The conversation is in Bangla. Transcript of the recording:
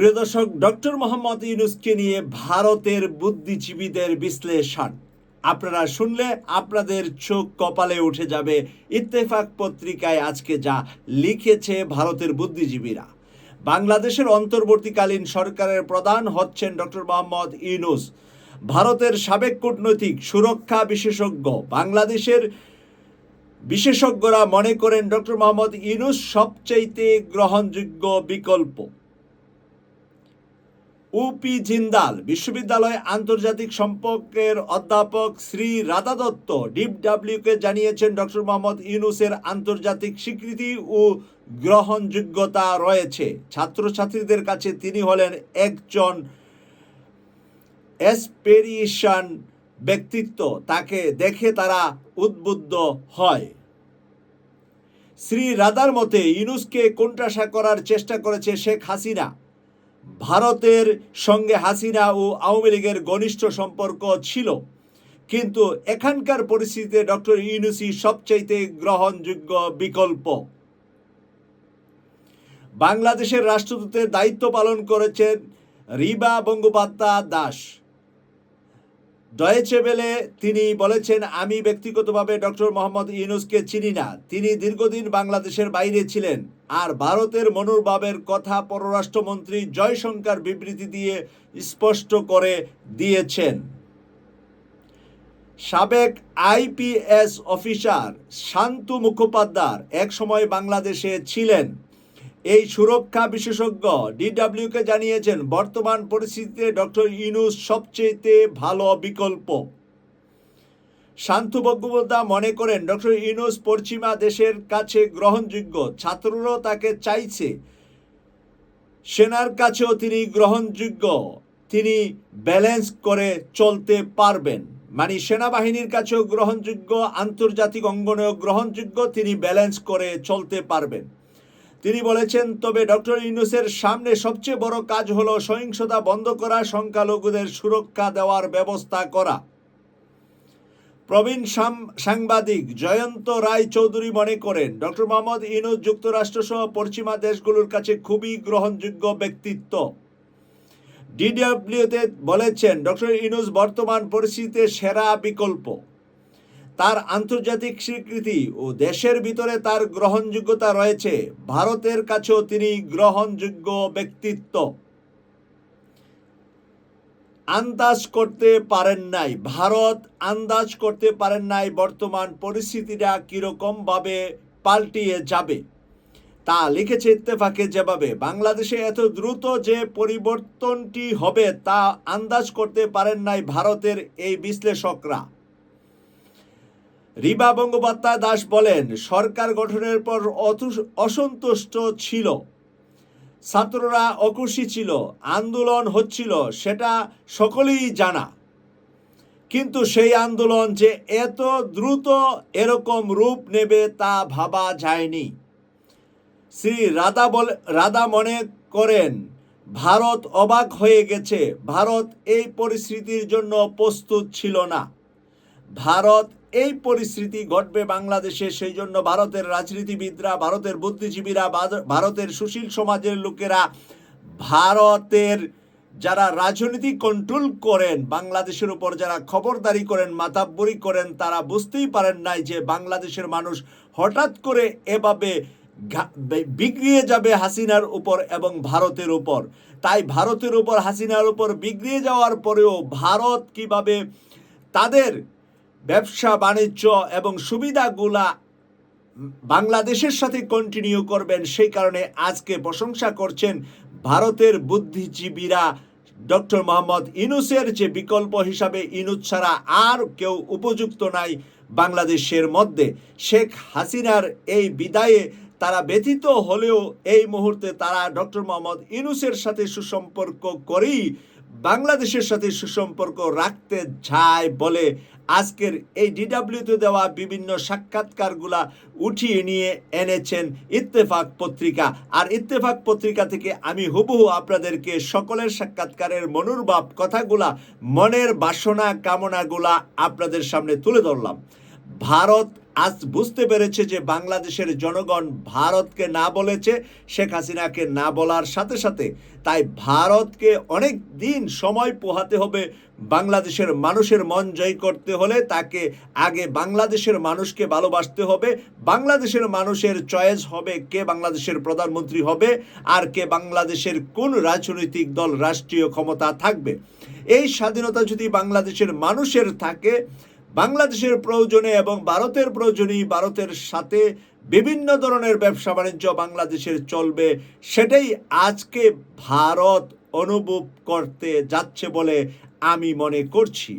প্রিয় দর্শক, ডক্টর মোহাম্মদ ইউনুসকে নিয়ে ভারতের বুদ্ধিজীবীদের বিশ্লেষণ। আপনারা শুনলে আপনাদের চোখ কপালে উঠে যাবে ইত্তেফাক পত্রিকায় আজকে যা লিখেছে ভারতের বুদ্ধিজীবীরা। বাংলাদেশের অন্তর্বর্তীকালীন সরকারের প্রধান হচ্ছেন ডক্টর মোহাম্মদ ইউনুস। ভারতের সাবেক কূটনৈতিক সুরক্ষা বিশেষজ্ঞ, বাংলাদেশের বিশেষজ্ঞরা মনে করেন ডক্টর মোহাম্মদ ইউনুস সবচাইতে গ্রহণযোগ্য বিকল্প। উপি জিন্দাল, বিশ্ববিদ্যালয় আন্তর্জাতিক সম্পর্কের অধ্যাপক শ্রী রাধা দত্ত ডিপডাব্লিউকে জানিয়েছেন ডক্টর মোহাম্মদ ইউনুসের আন্তর্জাতিক স্বীকৃতি ও গ্রহণযোগ্যতা রয়েছে। ছাত্রছাত্রীদের কাছে তিনি হলেন একজন এসপেরিয়েশন ব্যক্তিত্ব। তাকে দেখে তারা উদ্বুদ্ধ হয়। শ্রী রাধার মতে, ইউনুসকে কোণঠাসা করার চেষ্টা করেছে শেখ হাসিনা। ভারতের সঙ্গে হাসিনা ও আওয়ামী লীগের ঘনিষ্ঠ সম্পর্ক ছিল। কিন্তু এখানকার পরিস্থিতিতে ডক্টর ইউনুসি সবচাইতে গ্রহণযোগ্য বিকল্প। বাংলাদেশের রাষ্ট্রদূতের দায়িত্ব পালন করেছেন রিবা বঙ্গোপাধ্যায় দাস। ডয়েচে বেলে তিনি বলেছেন, আমি ব্যক্তিগতভাবে ডক্টর মোহাম্মদ ইউনুসকে চিনি না। তিনি দীর্ঘদিন বাংলাদেশের বাইরে ছিলেন। আর ভারতের মনোভাবের কথা পররাষ্ট্রমন্ত্রী জয়শঙ্কর বিবৃতি দিয়ে স্পষ্ট করে দিয়েছেন। সাবেক আইপিএস অফিসার শান্তু মুখোপাধ্যায় এক সময় বাংলাদেশে ছিলেন। এই সুরক্ষা বিশেষজ্ঞ ডিডাব্লিউকে জানিয়েছেন, বর্তমান পরিস্থিতিতে ডক্টর ইউনুস সবচেয়ে ভালো বিকল্প। শান্তু বন্দ্যোপাধ্যায় মনে করেন, ডক্টর ইউনুস পশ্চিমা দেশের কাছে গ্রহণযোগ্য। ছাত্ররাও তাকে চাইছে, সেনার কাছেও তিনি গ্রহণযোগ্য, তিনি ব্যালেন্স করে চলতে পারবেন। মানে সেনাবাহিনীর কাছেও গ্রহণযোগ্য, আন্তর্জাতিক অঙ্গনেও গ্রহণযোগ্য, তিনি ব্যালেন্স করে চলতে পারবেন। তিনি বলেছেন, তবে ডক্টর ইউনুসের সামনে সবচেয়ে বড় কাজ হলো সহিংসতা বন্ধ করা, সংখ্যালঘুদের সুরক্ষা দেওয়ার ব্যবস্থা করা। প্রবীণ সাংবাদিক জয়ন্ত রায় চৌধুরী মনে করেন, ডক্টর মোহাম্মদ ইনুস যুক্তরাষ্ট্র সহ পশ্চিমা দেশগুলোর কাছে খুবই গ্রহণযোগ্য ব্যক্তিত্ব। ডিডব্লিউতে বলেছেন, ডক্টর ইনুস বর্তমান পরিস্থিতিতে সেরা বিকল্প। তার আন্তর্জাতিক স্বীকৃতি ও দেশের ভিতরে তার গ্রহণযোগ্যতা রয়েছে, ভারতের কাছেও তিনি গ্রহণযোগ্য ব্যক্তিত্ব। আন্দাজ করতে পারেন নাই, ভারত আন্দাজ করতে পারেন নাই বর্তমান পরিস্থিতিটা কীরকমভাবে পাল্টিয়ে যাবে। তা লিখেছে ইত্তেফাকে যেভাবে, বাংলাদেশে এত দ্রুত যে পরিবর্তনটি হবে তা আন্দাজ করতে পারেন নাই ভারতের এই বিশ্লেষকরা। রিবা বন্দ্যোপাধ্যায় দাস বলেন, সরকার গঠনের পর অসন্তুষ্ট ছিল। ছাত্ররা অখুশি ছিল, আন্দোলন হচ্ছিল, সেটা সকলেই জানা। কিন্তু সেই আন্দোলন যে এত দ্রুত এরকম রূপ নেবে তা ভাবা যায়নি। শ্রী রাধা বলে রাধা মনে করেন, ভারত অবাক হয়ে গেছে, ভারত এই পরিস্থিতির জন্য প্রস্তুত ছিল না। ভারত এই পরিস্থিতি ঘটবে বাংলাদেশে, সেই জন্য ভারতের রাজনীতিবিদরা, ভারতের বুদ্ধিজীবীরা ভারতের সুশীল সমাজের লোকেরা, ভারতের যারা রাজনীতি কন্ট্রোল করেন, বাংলাদেশের উপর যারা খবরদারি করেন, মাতাব্বরি করেন, তারা বুঝতেই পারেন নাই যে বাংলাদেশের মানুষ হঠাৎ করে এভাবে বিগড়িয়ে যাবে হাসিনার উপর এবং ভারতের উপর। তাই ভারতের উপর, হাসিনার উপর বিগড়িয়ে যাওয়ার পরেও ভারত কীভাবে তাদের ব্যবসা, বাণিজ্য এবং সুবিধাগুলা বাংলাদেশের সাথে কন্টিনিউ করবেন। সেই কারণে আজকে প্রশংসা করছেন ভারতের বুদ্ধিজীবীরা ডক্টর মোহাম্মদ ইনুসের যে বিকল্প হিসাবে ইনুস ছাড়া আর কেউ উপযুক্ত নাই বাংলাদেশের মধ্যে। শেখ হাসিনার এই বিদায়ে তারা ব্যথিত হলেও এই মুহূর্তে তারা ডক্টর মোহাম্মদ ইনুসের সাথে সুসম্পর্ক করেই বাংলাদেশের সাথে সুসম্পর্ক রাখতে চায় বলে আজকের এই ডিডাব্লিউতে দেওয়া বিভিন্ন সাক্ষাৎকারগুলা উঠিয়ে নিয়ে এনেছেন ইত্তেফাক পত্রিকা। আর ইত্তেফাক পত্রিকা থেকে আমি হুবহু আপনাদেরকে সকলের সাক্ষাৎকারের মনোরভাব কথাগুলা, মনের বাসনা কামনাগুলা আপনাদের সামনে তুলে ধরলাম। ভারত আজ বুঝতে পেরেছে যে বাংলাদেশের জনগণ ভারতকে না বলেছে, শেখ হাসিনাকে না বলার সাথে সাথে তাই ভারতকে অনেক দিন সময় পোহাতে হবে বাংলাদেশের মানুষের মন জয় করতে হলে তাকে আগে বাংলাদেশের মানুষকে ভালোবাসতে হবে, বাংলাদেশের মানুষের চয়েস হবে কে বাংলাদেশের প্রধানমন্ত্রী হবে আর কে বাংলাদেশের কোন রাজনৈতিক দল রাষ্ট্রীয় ক্ষমতা থাকবে। এই স্বাধীনতা যদি বাংলাদেশের মানুষের থাকে বাংলাদেশের প্রয়োজনে এবং ভারতের প্রয়োজনেই ভারতের সাথে বিভিন্ন ধরনের ব্যবসা বাণিজ্য বাংলাদেশের চলবে, সেটাই আজকে ভারত অনুভব করতে যাচ্ছে বলে আমি মনে করছি।